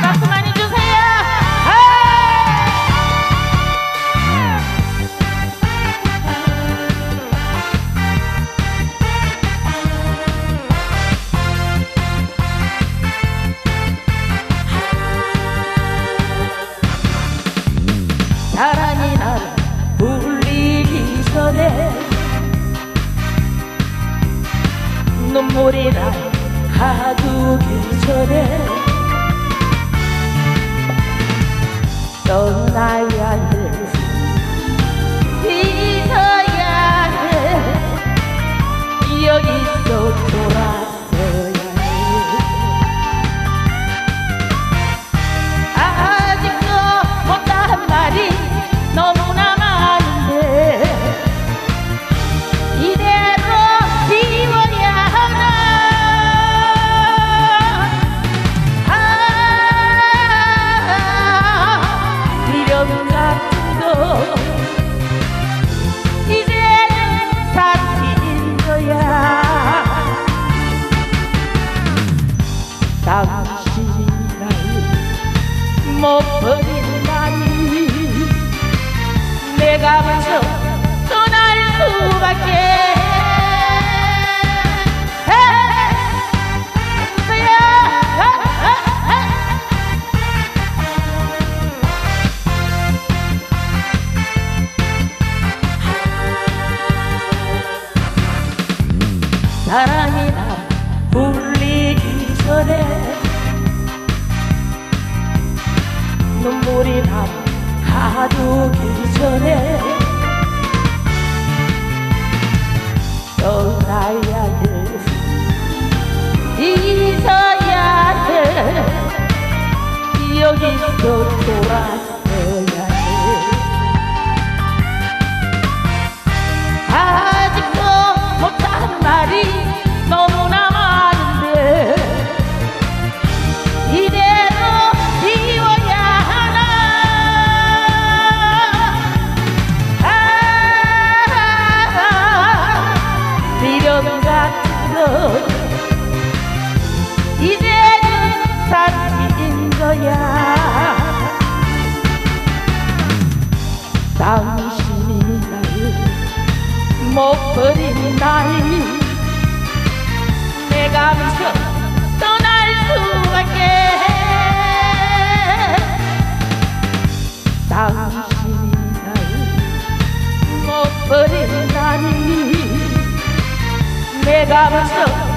박수 많이 주세요. 아! 사랑이 나를 울리기 전에 눈물이 날 가두기 전에 doktora 못 버린다니 내가 먼저 떠날 수밖에 없어요. 아, 아, 아. 사랑이 나 울리기 전에 여기 당신이 나를 못 버린 나이 내가 미쳐 떠날 수밖에. 당신이 나를 못 버린 나이 내가 미쳐